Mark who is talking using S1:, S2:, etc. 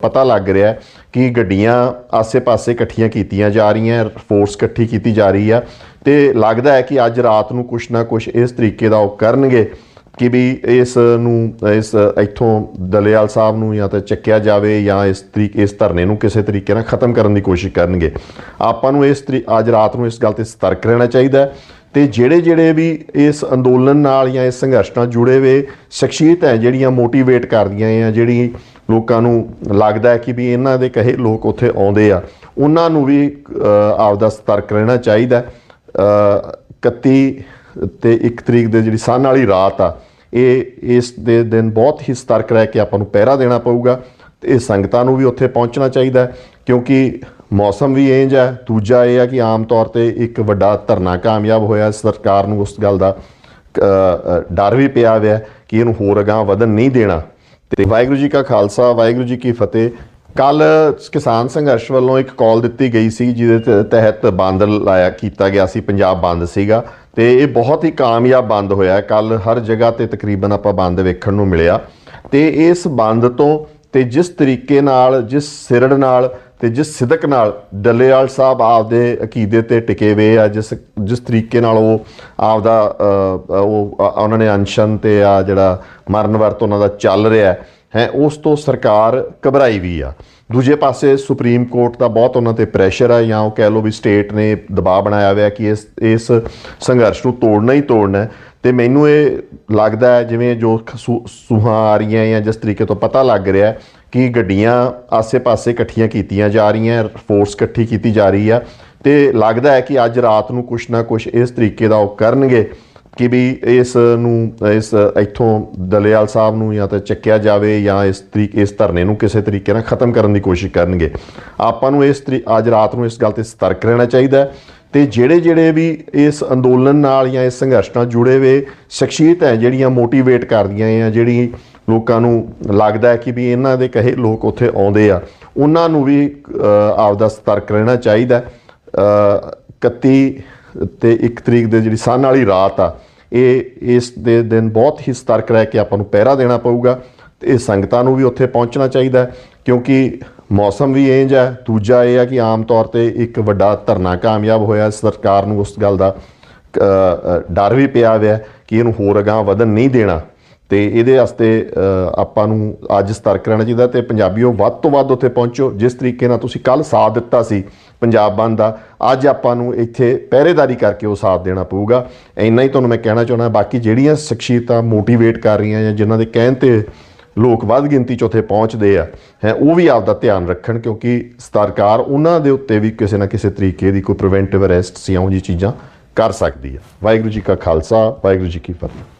S1: ਪਤਾ ਲੱਗ ਰਿਹਾ ਕਿ ਗੱਡੀਆਂ ਆਸੇ-ਪਾਸੇ ਇਕੱਠੀਆਂ ਕੀਤੀਆਂ ਜਾ ਰਹੀਆਂ ਫੋਰਸ ਇਕੱਠੀ ਕੀਤੀ ਜਾ ਰਹੀ ਆ ਤੇ ਲੱਗਦਾ ਹੈ ਕਿ ਅੱਜ ਰਾਤ ਨੂੰ ਕੁਛ ਨਾ ਕੁਛ ਇਸ ਤਰੀਕੇ ਦਾ ਉਹ ਕਰਨਗੇ ਕਿ ਵੀ ਇਸ ਨੂੰ, ਇਸ ਇੱਥੋਂ ਦਲੇਵਾਲ ਸਾਹਿਬ ਨੂੰ ਜਾਂ ਤਾਂ ਚੱਕਿਆ ਜਾਵੇ ਜਾਂ ਇਸ ਤਰੀਕ, ਇਸ ਧਰਨੇ ਨੂੰ ਕਿਸੇ ਤਰੀਕੇ ਨਾਲ ਖਤਮ ਕਰਨ ਦੀ ਕੋਸ਼ਿਸ਼ ਕਰਨਗੇ। ਆਪਾਂ ਨੂੰ ਇਸ ਤਰੀ, ਅੱਜ ਰਾਤ ਨੂੰ ਇਸ ਗੱਲ ਤੇ ਸਤਰਕ ਰਹਿਣਾ ਚਾਹੀਦਾ ਹੈ ਤੇ ਜਿਹੜੇ ਜਿਹੜੇ ਵੀ ਇਸ ਅੰਦੋਲਨ ਨਾਲ ਜਾਂ ਇਸ ਸੰਘਰਸ਼ ਨਾਲ ਜੁੜੇ ਹੋਏ ਸ਼ਖਸੀਅਤ ਹੈ, ਜਿਹੜੀਆਂ ਮੋਟੀਵੇਟ ਕਰਦੀਆਂ ਆ, ਜਿਹੜੀ ਲੋਕਾਂ ਨੂੰ ਲੱਗਦਾ ਹੈ ਕਿ ਵੀ ਇਹਨਾਂ ਦੇ ਕਹੇ ਲੋਕ ਉੱਥੇ ਆਉਂਦੇ ਆ। ਉਹਨਾਂ ਨੂੰ ਵੀ ਅਹ, ਆਪਦਾ ਸਤਰਕ ਰਹਿਣਾ ਚਾਹੀਦਾ ਹੈ। ਅਹ, 31 ਤੇ 1 ਤਰੀਕ ਦੇ ਜਿਹੜੀ ਸਾਨ ਵਾਲੀ ਰਾਤ ਆ ਇਹ ਇਸ ਦੇ ਦਿਨ ਬਹੁਤ ਹੀ ਸਤਰਕ ਰਹਿ ਕੇ ਆਪਾਂ ਨੂੰ ਪਹਿਰਾ ਦੇਣਾ ਪਊਗਾ ਤੇ ਇਹ ਸੰਗਤਾਂ ਨੂੰ ਵੀ ਉੱਥੇ ਪਹੁੰਚਣਾ ਚਾਹੀਦਾ ਕਿਉਂਕਿ ਮੌਸਮ ਵੀ ਇੰਜ ਹੈ। ਦੂਜਾ ਇਹ ਹੈ ਕਿ ਆਮ ਤੌਰ ਤੇ ਇੱਕ ਵੱਡਾ ਧਰਨਾ ਕਾਮਯਾਬ ਹੋਇਆ ਸਰਕਾਰ ਨੂੰ ਉਸ ਗੱਲ ਦਾ ਡਰ ਵੀ ਪਿਆ ਹੋਇਆ ਕਿ ਇਹਨੂੰ ਹੋਰ ਅਗਾਂਹ ਵਧਣ ਨਹੀਂ ਦੇਣਾ। ਤੇ ਵਾਹਿਗੁਰੂ ਜੀ ਕਾ ਖਾਲਸਾ, ਵਾਹਿਗੁਰੂ ਜੀ ਕੀ ਫਤਿਹ। ਕੱਲ ਕਿਸਾਨ ਸੰਘਰਸ਼ ਵੱਲੋਂ ਇੱਕ ਕਾਲ ਦਿੱਤੀ ਗਈ ਸੀ, ਜਿਹਦੇ ਤ- ਤਹਿਤ ਬੰਦ ਲਾਇਆ, ਕੀਤਾ ਗਿਆ ਸੀ, ਪੰਜਾਬ ਬੰਦ ਸੀਗਾ। ਤੇ ਇਹ ਬਹੁਤ ਹੀ ਕਾਮਯਾਬ ਬੰਦ ਹੋਇਆ ਕੱਲ ਹਰ ਜਗ੍ਹਾ ਤੇ ਤਕਰੀਬਨ ਆਪਾਂ ਬੰਦ ਵੇਖਣ ਨੂੰ ਮਿਲਿਆ। ਤੇ ਇਸ ਬੰਦ ਤੋਂ ਤੇ ਜਿਸ ਤਰੀਕੇ ਨਾਲ, ਜਿਸ ਸਿਰੜ ਨਾਲ ਤੇ ਜਿਸ ਸਿਦਕ ਨਾਲ ਡੱਲੇਵਾਲ ਸਾਹਿਬ ਆਪਦੇ ਅਕੀਦੇ ਤੇ ਟਿਕੇ ਹੋਏ ਆ, ਜਿਸ ਜਿਸ ਤਰੀਕੇ ਨਾਲ ਉਹ ਆਪਦਾ ਉਹ ਉਹਨਾਂ ਨੇ ਅਨਸ਼ਨ ਤੇ ਆ ਜਿਹੜਾ ਮਰਨ ਵਰਤ ਉਹਨਾਂ ਦਾ ਚੱਲ ਰਿਹਾ ਹੈ ਹੈ, ਉਸ ਤੋਂ ਸਰਕਾਰ ਘਬਰਾਈ ਵੀ ਆ। ਦੂਜੇ ਪਾਸੇ ਸੁਪਰੀਮ ਕੋਰਟ ਦਾ ਬਹੁਤ ਉਹਨਾਂ ਤੇ ਪ੍ਰੈਸ਼ਰ ਆ, ਜਾਂ ਉਹ ਕਹਿ ਲਓ ਵੀ ਸਟੇਟ ਨੇ ਦਬਾਅ ਬਣਾਇਆ ਹੋਇਆ ਕਿ ਇਸ ਇਸ ਸੰਘਰਸ਼ ਨੂੰ ਤੋੜਨਾ ਹੀ ਤੋੜਨਾ ਹੈ। ਤੇ ਮੈਨੂੰ ਇਹ ਲੱਗਦਾ ਹੈ, ਜਿਵੇਂ ਜੋ ਖਸੂ- ਸੂਹਾਂ ਆ ਰਹੀਆਂ ਜਾਂ ਜਿਸ ਤਰੀਕੇ ਤੋਂ ਪਤਾ ਲੱਗ ਰਿਹਾ ਹੈ ਕਿ ਗੱਡੀਆਂ ਆਸੇ-ਪਾਸੇ ਇਕੱਠੀਆਂ ਕੀਤੀਆਂ ਜਾ ਰਹੀਆਂ ਫੋਰਸ ਇਕੱਠੀ ਕੀਤੀ ਜਾ ਰਹੀ ਆ। ਤੇ ਲੱਗਦਾ ਹੈ ਕਿ ਅੱਜ ਰਾਤ ਨੂੰ ਕੁਛ ਨਾ ਕੁਛ ਇਸ ਤਰੀਕੇ ਦਾ ਉਹ ਕਰਨਗੇ। ਕਿ ਵੀ ਇਸ ਨੂੰ ਇਸ ਇੱਥੋਂ ਦਲੇਵਾਲ ਸਾਹਿਬ ਨੂੰ ਜਾਂ ਤਾਂ ਚੱਕਿਆ ਜਾਵੇ ਜਾਂ ਇਸ ਤਰੀਕ ਇਸ ਧਰਨੇ ਨੂੰ ਕਿਸੇ ਤਰੀਕੇ ਨਾਲ ਖਤਮ ਕਰਨ ਦੀ ਕੋਸ਼ਿਸ਼ ਕਰਨਗੇ ਆਪਾਂ ਨੂੰ ਇਸ ਤਰੀ ਅੱਜ ਰਾਤ ਨੂੰ ਇਸ ਗੱਲ ਤੇ ਸਤਰਕ ਰਹਿਣਾ ਚਾਹੀਦਾ ਹੈ ਤੇ ਜਿਹੜੇ ਜਿਹੜੇ ਵੀ ਇਸ ਅੰਦੋਲਨ ਨਾਲ ਜਾਂ ਇਸ ਸੰਘਰਸ਼ ਨਾਲ ਜੁੜੇ ਹੋਏ ਸ਼ਖਸੀਅਤ ਹੈ ਜਿਹੜੀਆਂ ਮੋਟੀਵੇਟ ਕਰਦੀਆਂ ਆ ਜਿਹੜੀ ਲੋਕਾਂ ਨੂੰ ਲੱਗਦਾ ਹੈ ਕਿ ਵੀ ਇਹਨਾਂ ਦੇ ਕਹੇ ਲੋਕ ਉੱਥੇ ਆਉਂਦੇ ਆ ਉਹਨਾਂ ਨੂੰ ਵੀ ਆਪਦਾ ਸਤਰਕ ਰਹਿਣਾ ਚਾਹੀਦਾ ਹੈ। ਅਹ, 31 ਤੇ 1 ਤਰੀਕ ਦੇ ਜਿਹੜੀ ਸਾਨ ਵਾਲੀ ਰਾਤ ਆ ਇਹ ਇਸ ਦੇ ਦਿਨ ਬਹੁਤ ਹੀ ਸਤਰਕ ਰਹਿ ਕੇ ਆਪਾਂ ਨੂੰ ਪਹਿਰਾ ਦੇਣਾ ਪਊਗਾ। ਤੇ ਇਹ ਸੰਗਤਾਂ ਨੂੰ ਵੀ ਉੱਥੇ ਪਹੁੰਚਣਾ ਚਾਹੀਦਾ ਕਿਉਂਕਿ ਮੌਸਮ ਵੀ ਇੰਜ ਹੈ। ਦੂਜਾ ਇਹ ਹੈ ਕਿ ਆਮ ਤੌਰ ਤੇ ਇੱਕ ਵੱਡਾ ਧਰਨਾ ਕਾਮਯਾਬ ਹੋਇਆ, ਸਰਕਾਰ ਨੂੰ ਉਸ ਗੱਲ ਦਾ ਡਰ ਵੀ ਪਿਆ ਹੋਇਆ ਕਿ ਇਹਨੂੰ ਹੋਰ ਅਗਾਂਹ ਵਧਣ ਨਹੀਂ ਦੇਣਾ। ਤੇ ਇਹਦੇ ਵਾਸਤੇ ਆਪਾਂ ਨੂੰ ਅੱਜ ਸਤਰਕ ਰਹਿਣਾ ਚਾਹੀਦਾ ਤੇ ਪੰਜਾਬੀਓ ਵੱਧ ਤੋਂ ਵੱਧ ਉੱਥੇ ਪਹੁੰਚੋ। ਜਿਸ ਤਰੀਕੇ ਨਾਲ ਤੁਸੀਂ ਕੱਲ ਸਾਥ ਦਿੱਤਾ ਸੀ ਪੰਜਾਬ ਬੰਦ ਦਾ। ਅੱਜ ਆਪਾਂ ਨੂੰ ਇੱਥੇ ਪਹਿਰੇਦਾਰੀ ਕਰਕੇ ਉਹ ਸਾਥ ਦੇਣਾ ਪਊਗਾ। ਇੰਨਾ ਹੀ ਤੁਹਾਨੂੰ ਮੈਂ ਕਹਿਣਾ ਚਾਹੁੰਦਾ, ਬਾਕੀ ਜਿਹੜੀਆਂ ਸ਼ਖਸੀਅਤਾਂ ਮੋਟੀਵੇਟ ਕਰ ਰਹੀਆਂ ਜਾਂ ਜਿਨ੍ਹਾਂ ਦੇ ਕਹਿਣ ਤੇ ਲੋਕ ਵੱਧ ਗਿਣਤੀ 'ਚ ਉੱਥੇ ਪਹੁੰਚਦੇ ਆ, ਹੈ, ਉਹ ਵੀ ਆਪਦਾ ਧਿਆਨ ਰੱਖਣ, ਕਿਉਂਕਿ ਸਰਕਾਰ ਉਹਨਾਂ ਦੇ ਉੱਤੇ ਵੀ ਕਿਸੇ ਨਾ ਕਿਸੇ ਤਰੀਕੇ ਦੀ ਕੋਈ ਪ੍ਰੀਵੈਂਟਿਵ ਅਰੈਸਟ ਜਾਂ ਉਹ ਜੀ ਚੀਜ਼ਾਂ ਕਰ ਸਕਦੀ ਆ। ਵਾਹਿਗੁਰੂ ਜੀ ਕਾ ਖਾਲਸਾ, ਵਾਹਿਗੁਰੂ ਜੀ ਕੀ ਫਤਿਹ।